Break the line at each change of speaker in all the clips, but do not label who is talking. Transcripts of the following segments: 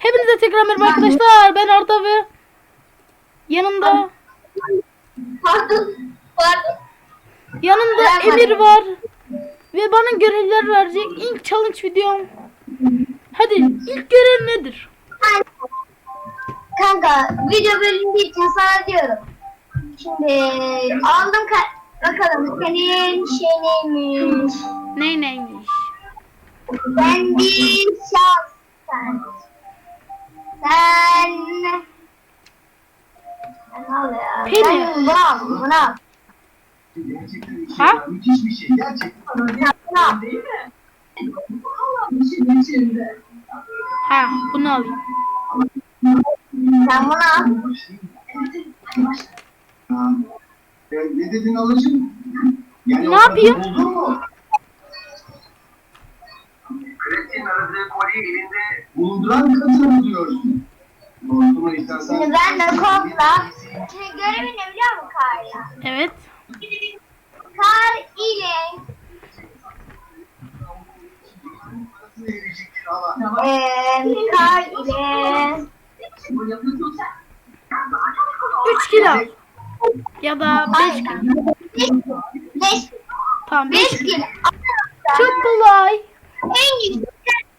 Hepinize tekrar merhaba arkadaşlar. Ben Arda ve yanımda
Pardon. Pardon.
yanımda
Ben
Emir var. Ve bana görevler verecek. İlk challenge videom. Hadi ilk görev nedir?
Kanka video bölündüğü için sana diyorum. Şimdi aldım ka- bakalım senin şey neymiş?
Ne neymiş?
Ben bir şans. Sen. Sen. Sen al.
Gerçekten işe
Ha?
Müthiş bir şey. Gerçekten. Değil mi? İçinde.
Ha bunu alayım.
Sen bunu al.
Ha. Ne dedin alıcım? Yani
Ne yapayım?
kadar Buldun mu? Kraliçenin aradığı kolyeyi elinde bulunduran kadını buluyorsun. Dostuma istersen...
Şimdi ben de kodla. Şimdi görevin ne biliyor musun Kar'la?
Evet.
Kar ile eee kar ile
3 kilo. Ya da 5 kilo.
Beş, beş,
Tamam 5
beş
kilo.
kilo.
Çok kolay.
En yüksek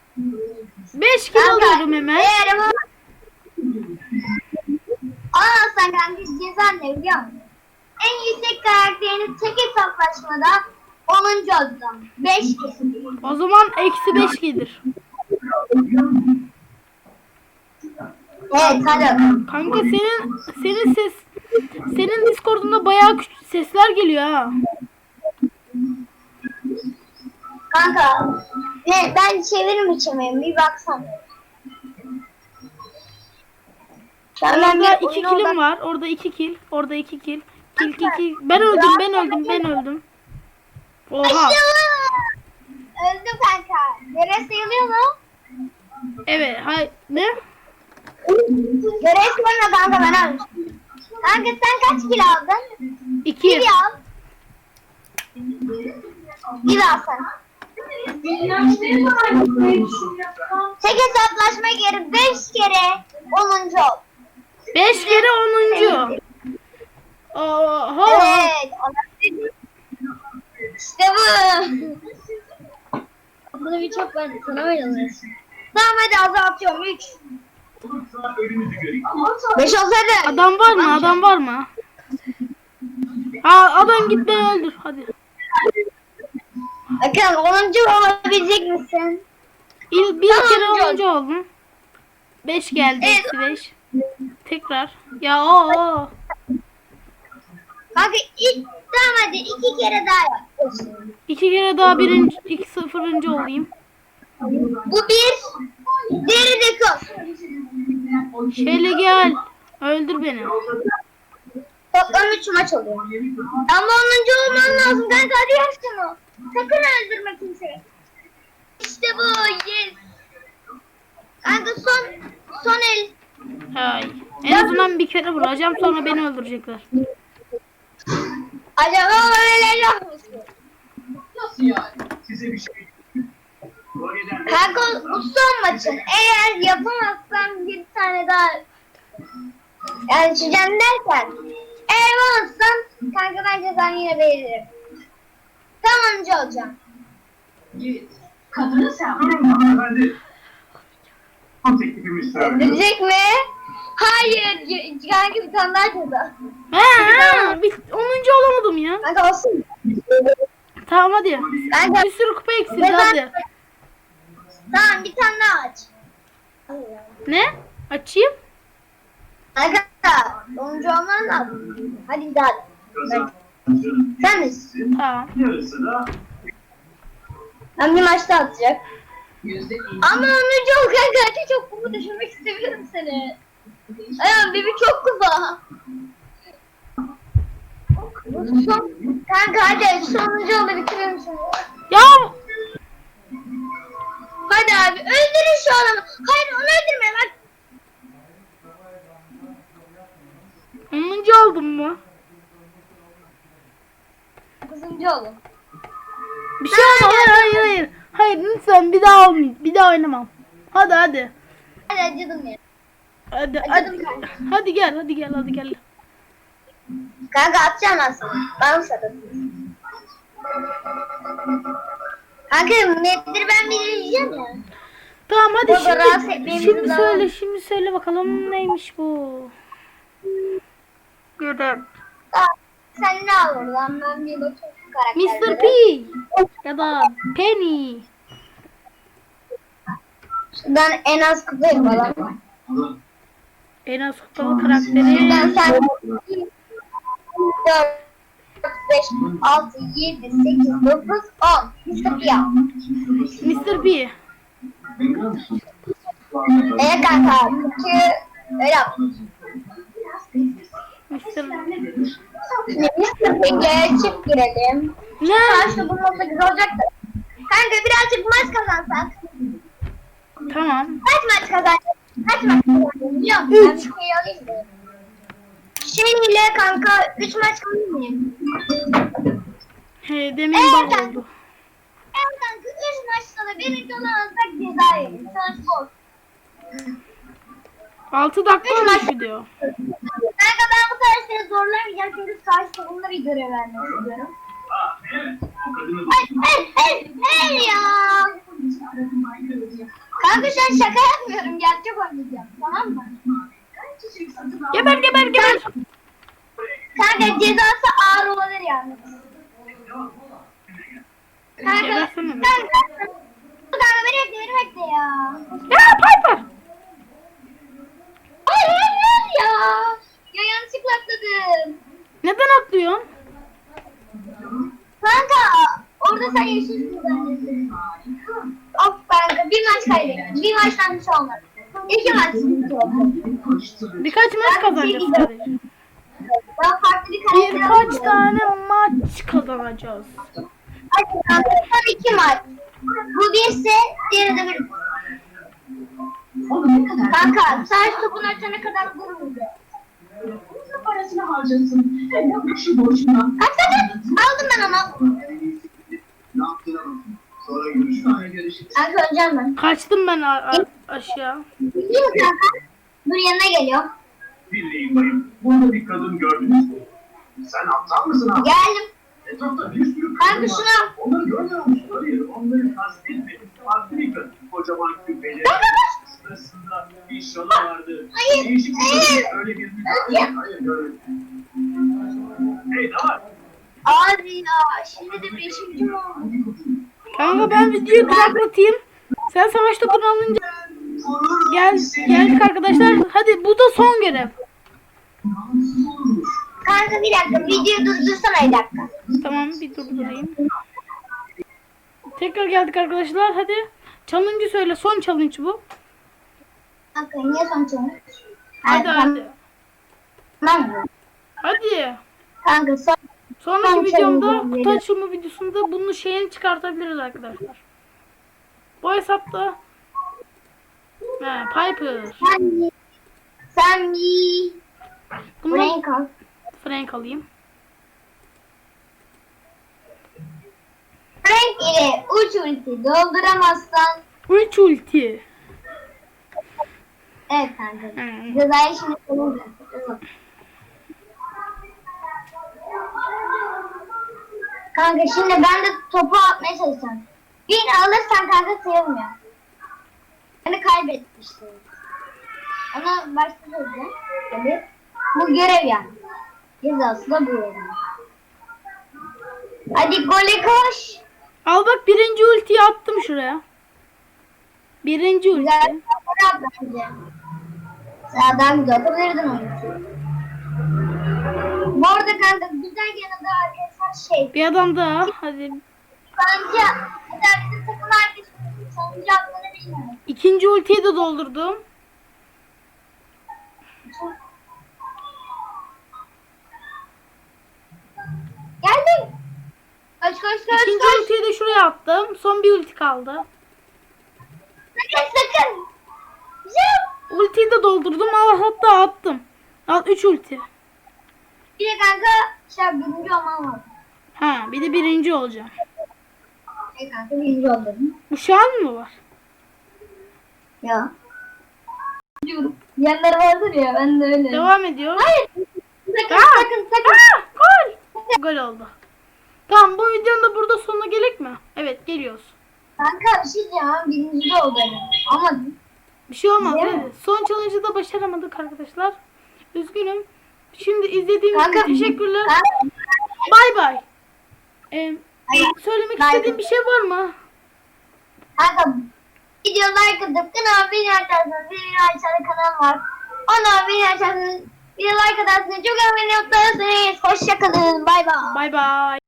5 kilo
Kanka,
alıyorum hemen.
Eğer bu... Anlasan kanka ceza ne biliyor musun? En yüksek karakterini tek hesaplaşmada 10. olacağım. 5 kez.
O zaman eksi 5 gelir.
Evet hadi.
Kanka senin senin ses senin Discord'unda bayağı küçük sesler geliyor ha.
Kanka. Ne ben çevirim içemeyim bir baksana. Ben
Orada
bir
2
oyuna
kilim
odak-
var. Orada 2 kill. Orada 2 kill. Kill kill kill. Ben öldüm, ben öldüm, ben öldüm. Oha.
Öldüm kanka. Görev sayılıyor mu?
Evet, hay ne?
Görev sayılmıyor kanka ben ölmüştüm. Kanka sen kaç kilo aldın?
2.
Bir al. Bir al sen. Tek hesaplaşma geri 5 kere 10. ol.
5 kere 10. Oha.
Evet. İşte bu. Bunu bir çok ben sana oynanır. Tamam hadi azaltıyorum 3.
Olursa ölümünüzü göreyim.
5 olsaydı.
Adam var mı? Adam var mı? Ha adam git beni öldür hadi.
Bakın 10. olabilecek misin?
İl bir
Tamam,
kere
John.
10. oldum. 5 geldi.
Evet.
Eksi 5. Tekrar. Ya o o.
Kanka ilk tamam hadi 2 kere daha yap.
2 kere daha birinci, 2 sıfırıncı olayım.
Bu bir. Diğeri de kız.
Şöyle gel. Öldür beni.
Toplam 3 maç oluyor. Ama 10. olman lazım kanka hadi yap şunu. Sakın öldürme kimseyi. İşte bu yes. Kanka son son el.
Hay. En azından bir kere vuracağım sonra beni öldürecekler.
Acaba öyle yok musun?
Nasıl yani? Size bir şey...
Kanka bu son maçın. Eğer yapamazsan bir tane daha yani dersen eğer yapamazsan kanka ben cezanı yine veririm. Tamamcı olacağım.
Kadını sen. Durun hanımefendi. Bu teklifimiz
Öldürecek mi? Hayır. c- Kanka bir tane daha ceza.
Ha, ha, bir, 10. olamadım ya.
Kanka olsun.
Tamam hadi.
Kanka
Bir sürü kupa eksildi hadi.
Tamam bir tane daha aç.
Ne? Açayım.
Kanka sonuncu olman lazım. Hadi bir daha. Ben- Sen misin?
Tamam.
Yarısı da
Ben bir maçta atacak.
yüzde
Ama onuncu ol kanka. Hadi çok kupa düşürmek istemiyorum seni. Ayağım bebi çok kupa. Son, kanka hadi sonuncu oldu bitirelim şunu.
Ya
Hadi abi öldürün şu adamı. Hayır onu öldürme bak.
10. oldum mu?
Olun.
Bir şey olmaz. Hayır hayır hayır. Hayır lütfen bir daha olmayayım. Bir daha oynamam. Hadi hadi.
Hadi acıdım ya.
Hadi
Acıdım
hadi.
kanka.
Hadi gel hadi gel hadi gel.
Kanka atacağım aslında. Bana satın. Kanka nedir ben bileceğim ya.
Tamam hadi
Baba, rahatsız
şimdi, şimdi
bizi
söyle şimdi söyle bakalım neymiş bu. Görev.
Aa, Sen ne al oradan ben bir bakayım karakterlere.
Mr. P ya da Penny.
Şuradan en az kupa yapalım.
En az kupalı karakteri.
Şuradan sen 4, 5, 6, 7, 8, 9, 10. Mr. P al.
Mr. P.
Evet kanka. Çünkü öyle yap.
Mr.
Mr. P'ye çift girelim.
Ne?
Karşıda bulmamız güzel olacak da. Kanka birazcık maç kazansak.
Tamam.
Kaç maç kazanacak? Kaç maç kazanacak biliyor musun? Ben bir şey alayım da. Şey ile kanka 3 maç kazanmayayım.
He, demin
Evet,
bug
kanka.
oldu.
Evet kanka 3 maçta da birinci olamazsak ceza yeriz. Söz bu.
6 dakika
Üç
olmuş
maç-
video.
Kanka ben bu tarz seni zorlamayacağım çünkü karşı takımda bir görev vermek istiyorum. Hayır, hayır, hayır, ya. Kanka şu an şaka yapmıyorum. Gerçek oynayacağım. Tamam mı?
Geber geber geber.
Kanka cezası ağır olabilir yani. Kanka, kanka, kanka beni bekle, beni bekle ya.
Ya Piper.
Hayır, hayır, hayır ya. Ya yanlışlıkla atladım.
Atlıyorsun?
Kanka, orada sen yeşilsin zannettim. Of kanka, bir maç kaybettim. Bir maçtan bir şey olmadı. İki maç.
Birkaç maç kazanacağız sadece.
Ben farklı bir karakter
Birkaç tane maç kazanacağız.
Hadi kanka, son iki maç. Bu birse, diğeri de bir. Kanka, saç topunu açana kadar vururdu.
Parasını harcasın. Şu boşuna.
Kaç kaç kaç. Aldım ben onu.
Ne yaptığına bakın. Sonra görüşürüz. Görüşürüz.
Kanka öleceğim ben.
Kaçtım ben a- a- aşağı.
İyi mi kanka? Dur yanına geliyor.
Dinleyin bayım. Burada bir kadın gördünüz mü? Sen aptal mısın abi?
Geldim.
Etrafta bir sürü kadın var.
şuna.
Onları görmüyor musun? Hayır, onları. Farklı bir kadın. Kocaman küpeli.
Kanka dur.
Sırasında bir şalı vardı.
Hayır,
Değişik bir
hayır.
kadın. Öyle bir müdahale. Hayır, öyle. Hey, ne var?
Abi ya şimdi de beşinci mi oldu?
Kanka ben videoyu duraklatayım. Sen savaş topunu alınca gel geldik arkadaşlar. Hadi bu da son görev.
Kanka bir dakika videoyu durdursana bir dakika.
Tamam bir durdurayım. Tekrar geldik arkadaşlar. Hadi. Challenge söyle. Son challenge bu.
Kanka niye son çalış?
Hadi hadi.
Tamam?
Hadi.
Kanka son.
Sonraki
Son
videomda kutu açılma videosunda bunun şeyini çıkartabiliriz arkadaşlar. Bu hesapta He, Piper.
Sen? Sen?
Bunu
Buraya kalk.
Frank alayım.
Frank ile uç ulti dolduramazsan.
Üç ulti.
Evet kanka.
Hmm.
Cezayı şimdi bulacağız. Kanka şimdi ben de topu atmaya çalışacağım. Bir alırsan kanka sayılmıyor. Yani kaybetmiştim. Ona başta söyleyeceğim. Tabii. Bu görev yani. Cezası da bu yani. Hadi gole koş.
Al bak birinci ultiyi attım şuraya. Birinci ulti.
Güzel. Sağdan güzel atabilirdin onu. Bu arada kanka güzel yanında arkadaşlar şey.
Bir adam daha. Hadi.
Bence mesela bizim takım arkadaşımızın sonuncu attığını bilmiyorum.
İkinci ultiyi de doldurdum.
Geldim. Koş koş koş
İkinci ultiyi de şuraya attım. Son bir ulti kaldı.
Sakın sakın. Güzel.
Ultiyi de doldurdum. Al hatta attım. Al 3 ulti.
Bir de kanka şey birinci olmam lazım.
Ha bir de birinci olacağım.
E kanka birinci oldum.
An mı var?
Ya. diyorum. Diyenler vardır ya ben de öyle.
Devam ediyor.
Hayır. Sakın
Aa!
sakın sakın.
Aa, gol. Gol oldu. Tamam bu videonun da burada sonuna gerek mi? Evet geliyoruz.
Kanka bir şey diyeceğim. Birinci de oldu. Ama
Bir şey olmaz.
Değil mi?
Son challenge'ı da başaramadık arkadaşlar. Üzgünüm. Şimdi izlediğiniz için teşekkürler. Bay bay. Ee, söylemek
Bay
istediğin bir şey var mı?
Kanka video like atıp kanal beni açarsanız benim aşağıda kanal var. Ona beni açarsanız video like atarsınız. Çok önemli noktalarsanız. Hoşçakalın. Bay bay.
Bay bay.